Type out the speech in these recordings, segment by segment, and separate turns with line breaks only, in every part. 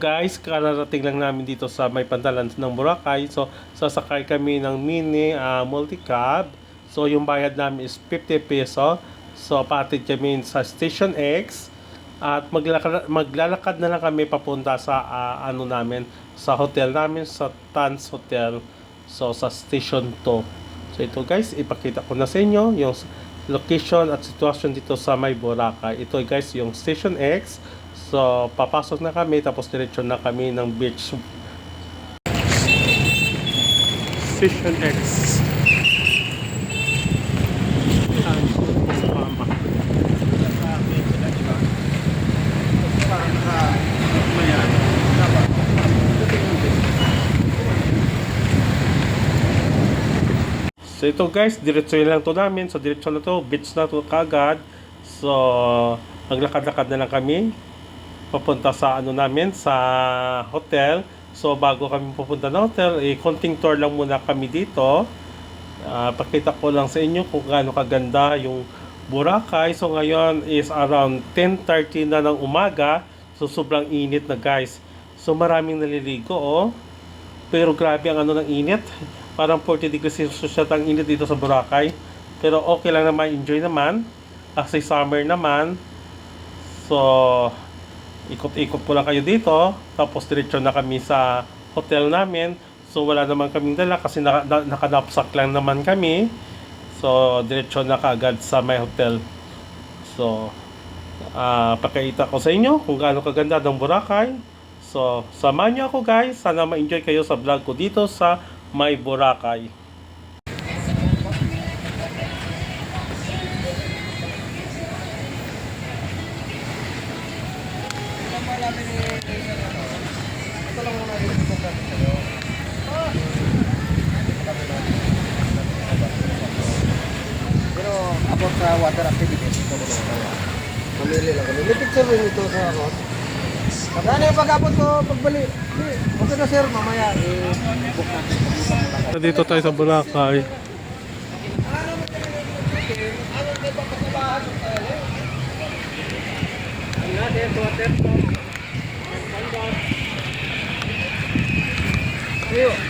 Guys, kararating lang namin dito sa may pantalan ng Boracay. So, sasakay kami ng mini ah, multicab. So, yung bayad namin is 50 peso. So, patid kami sa Station X. At maglalakad, maglalakad na lang kami papunta sa ah, ano namin, sa hotel namin, sa Tans Hotel. So, sa Station 2. So, ito guys, ipakita ko na sa inyo yung location at sitwasyon dito sa may Boracay. Ito guys, yung Station X. So, papasok na kami, tapos diretso na kami ng beach. Station X. So ito guys, diretso lang to namin. So diretso na to, beach na to kagad. So maglakad-lakad na lang kami papunta sa ano namin sa hotel. So bago kami pupunta ng hotel, eh, konting tour lang muna kami dito. Ah, pakita ko lang sa inyo kung gaano kaganda yung Boracay. So ngayon is around 10:30 na ng umaga. So sobrang init na guys. So maraming naliligo oh. Pero grabe ang ano ng init. Parang 40 degrees Celsius siya ang init dito sa Boracay. Pero okay lang naman, enjoy naman. Kasi summer naman. So, ikot-ikot po lang kayo dito. Tapos diretso na kami sa hotel namin. So, wala naman kaming dala kasi naka, na, nakanapsak lang naman kami. So, diretso na kaagad sa my hotel. So, ah pakita ko sa inyo kung gaano kaganda ng Boracay. So, samahan niyo ako guys. Sana ma-enjoy kayo sa vlog ko dito sa My Boracay.
Kami. May picture rin ito sa ako. Ano yung pag-abot ko pagbali? Hindi, Okay na sir, mamaya i-book natin. Pag-ibang mo lang.
Dito tayo sa Boracay.
Ayo.
sa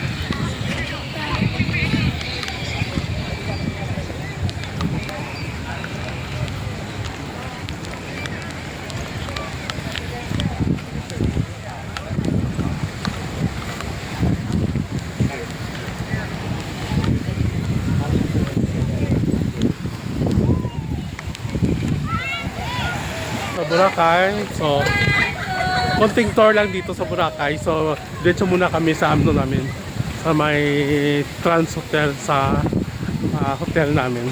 Boracay. So, konting tour lang dito sa Boracay. So, diretso muna kami sa ano namin. Sa may Trans Hotel sa ah, hotel namin.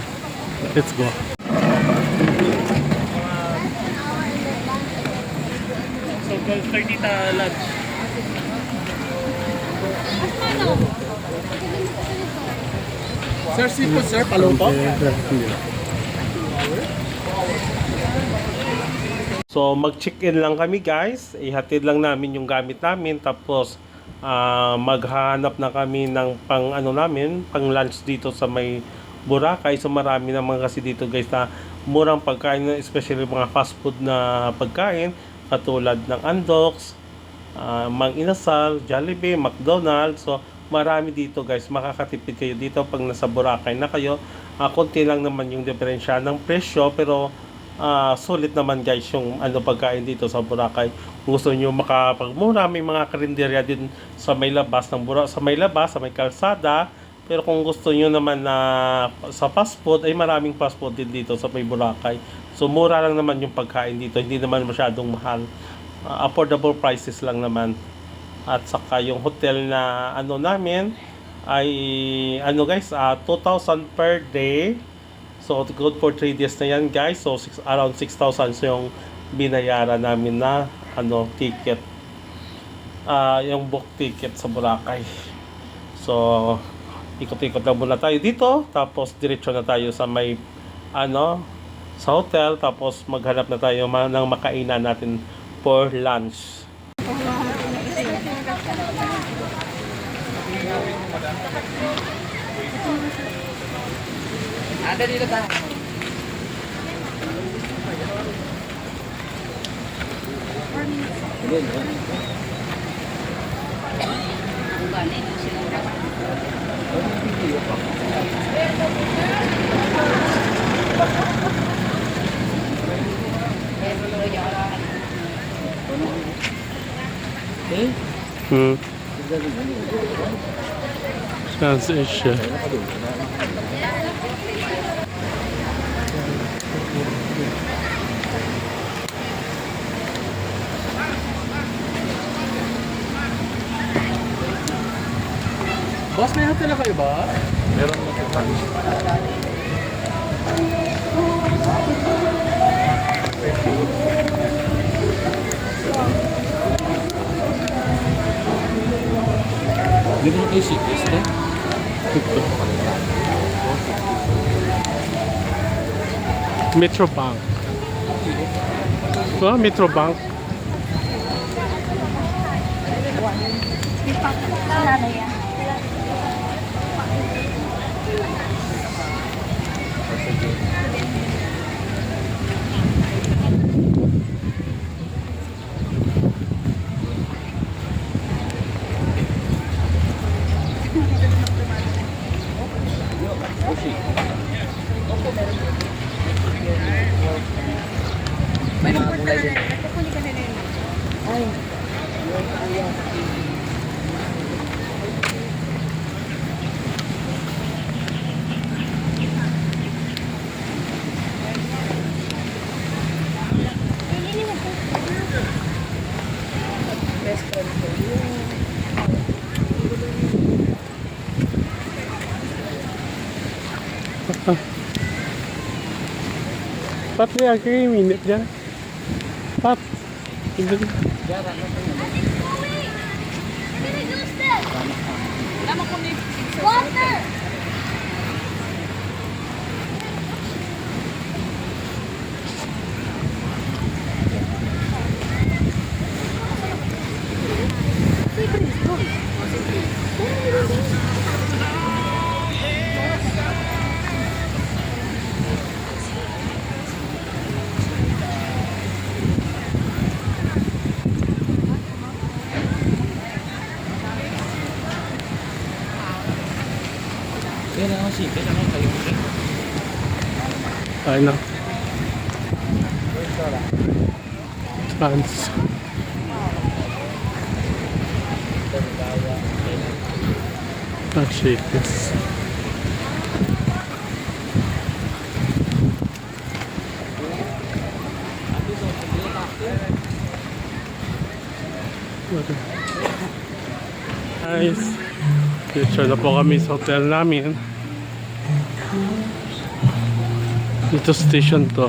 Let's go. So, 12.30 ta lunch.
Sir, seafood sir, paluto.
So, mag-check-in lang kami guys. Ihatid lang namin yung gamit namin. Tapos, ah, maghanap na kami ng pang ano namin, pang lunch dito sa may Boracay. So, marami naman kasi dito guys na murang pagkain, especially mga fast food na pagkain. Katulad ng Andox, ah, Mang Inasal, Jollibee, McDonald's. So, marami dito guys. Makakatipid kayo dito pag nasa Boracay na kayo. Ah, konti lang naman yung diferensya ng presyo pero ah sulit naman guys yung ano pagkain dito sa Boracay. Gusto niyo makapagmura, may mga karinderya din sa may labas ng Bura sa may labas, sa may kalsada. Pero kung gusto niyo naman na sa fast food, ay maraming fast food din dito sa may Boracay. So mura lang naman yung pagkain dito, hindi naman masyadong mahal. Ah, affordable prices lang naman. At saka yung hotel na ano namin ay ano guys, ah 2,000 per day. So, good for 3 days na yan, guys. So, six, around 6,000 yung binayaran namin na ano, ticket. Ah, yung book ticket sa Boracay. So, ikot-ikot lang muna tayo dito. Tapos, diretso na tayo sa may, ano, sa hotel. Tapos, maghanap na tayo ng makainan natin for lunch.
Ada di depan.
Hmm. Sounds ish.
Boss, may hotel kayo ba?
Meron mo
Dito na kayo sikis, eh?
Metro Bank. Ah, Metro Bank. Pat, may agree minute dyan. Pat. Hindi.
Sikis, ano kayo?
Ay na. Trans. Ah, shakers. Guys, dito na po kami sa hotel namin. Dito station to.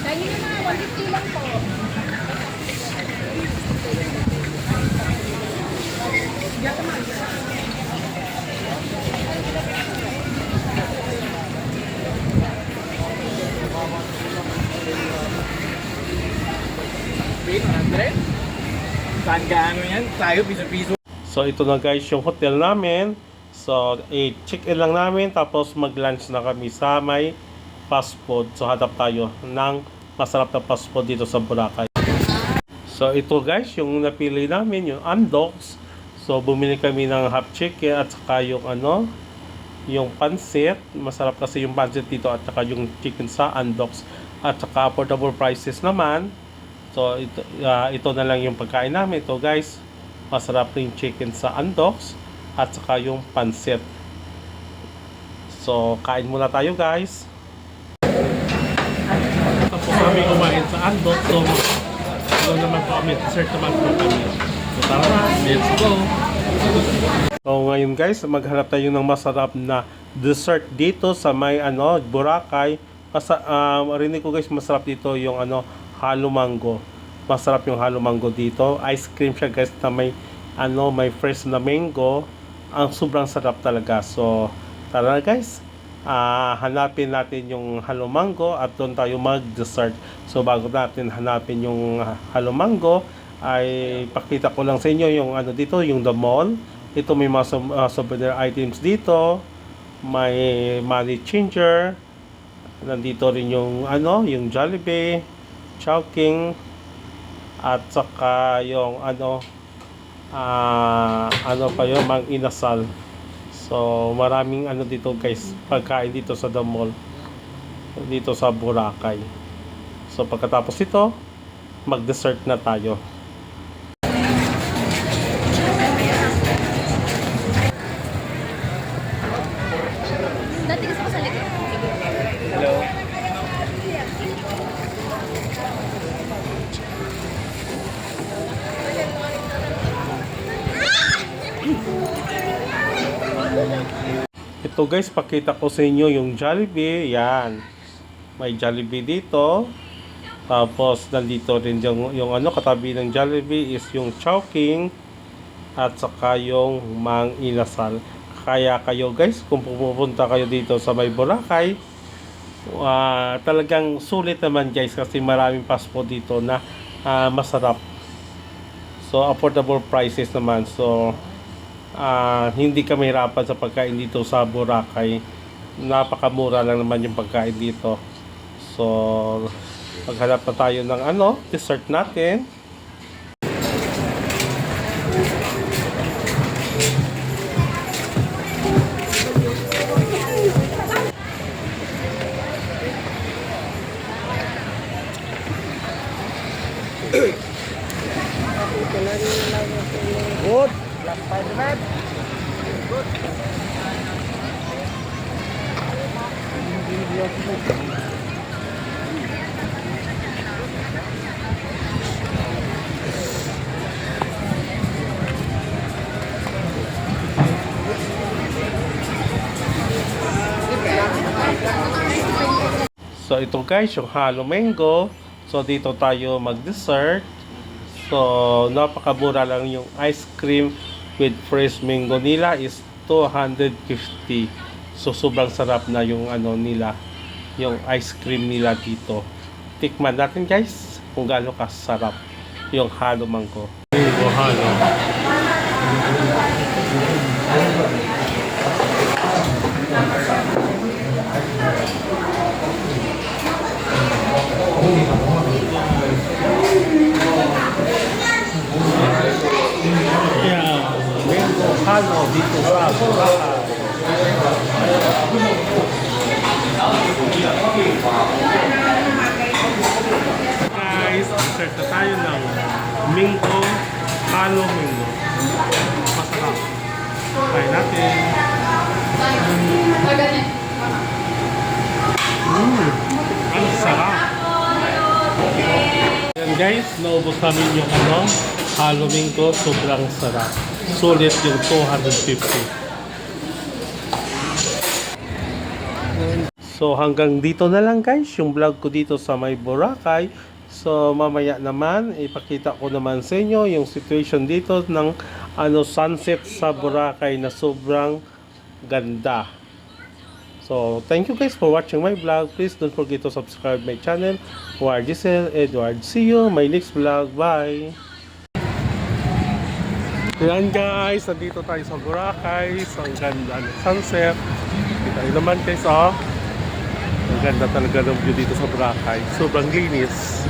Kaya nyo mga 150 lang po.
Saan ka ano yan? Tayo, piso-piso.
So ito na guys yung hotel namin. So i-check-in lang namin tapos mag-lunch na kami sa may fast food. So hanap tayo ng masarap na fast food dito sa Boracay. So ito guys yung napili namin yung Andox. So bumili kami ng half chicken at saka yung ano yung pansit. Masarap kasi yung pansit dito at saka yung chicken sa Andox. At saka affordable prices naman. So ito, ah, ito na lang yung pagkain namin. Ito guys, masarap rin chicken sa Andox at saka yung pansit. So kain muna tayo guys. Tapos kami kumain sa Andox. So ano naman po kami, dessert naman po kami. So tara let's go! So ngayon guys, maghanap tayo ng masarap na dessert dito sa may ano, Boracay. Masa, ah, marinig ko guys, masarap dito yung ano, halo mango. Masarap yung halo mango dito. Ice cream siya guys na may ano, may fresh na mango. Ang sobrang sarap talaga. So, tara guys. Ah, hanapin natin yung halo mango at doon tayo mag-dessert. So, bago natin hanapin yung halo mango, ay pakita ko lang sa inyo yung ano dito, yung the mall. Ito may mga ah, souvenir items dito. May money changer. Nandito rin yung ano, yung Jollibee, Chowking, at saka yung ano ah ano pa yun, mang inasal. So, maraming ano dito guys, pagkain dito sa The Mall. Dito sa Boracay. So, pagkatapos ito, mag-dessert na tayo. Ito guys, pakita ko sa inyo yung Jollibee. Yan. May Jollibee dito. Tapos, nandito rin yung, yung ano, katabi ng Jollibee is yung Chowking. At saka yung Mang Inasal. Kaya kayo guys, kung pupunta kayo dito sa may Boracay, Ah, talagang sulit naman guys kasi maraming fast food dito na ah, masarap. So affordable prices naman. So ah, hindi kami hirapan sa pagkain dito sa Boracay. Napakamura lang naman yung pagkain dito. So maghanap na tayo ng ano, dessert natin. So ito guys, yung halo mango. So dito tayo mag-dessert. So napakamura lang yung ice cream with fresh mango nila is 250. So sobrang sarap na yung ano nila, yung ice cream nila dito. Tikman natin guys kung gaano kasarap yung halo mango. Mango halo. Yeah, mango halo dito sa Boracay. Start na tayo ng mango halo mango. Masarap. Try natin. Mmm, ang sarap. Yan guys, naubos namin yung ano, halo mango, sobrang sarap. Sulit yung 250. So hanggang dito na lang guys yung vlog ko dito sa may Boracay. So mamaya naman ipakita ko naman sa inyo yung situation dito ng ano sunset sa Boracay na sobrang ganda. So thank you guys for watching my vlog. Please don't forget to subscribe my channel. War Giselle Edward. See you my next vlog. Bye. Yan guys, nandito tayo sa Boracay. So ang ganda ng sunset. Kita naman guys oh. Ang ganda talaga ng view dito sa Boracay. Sobrang linis.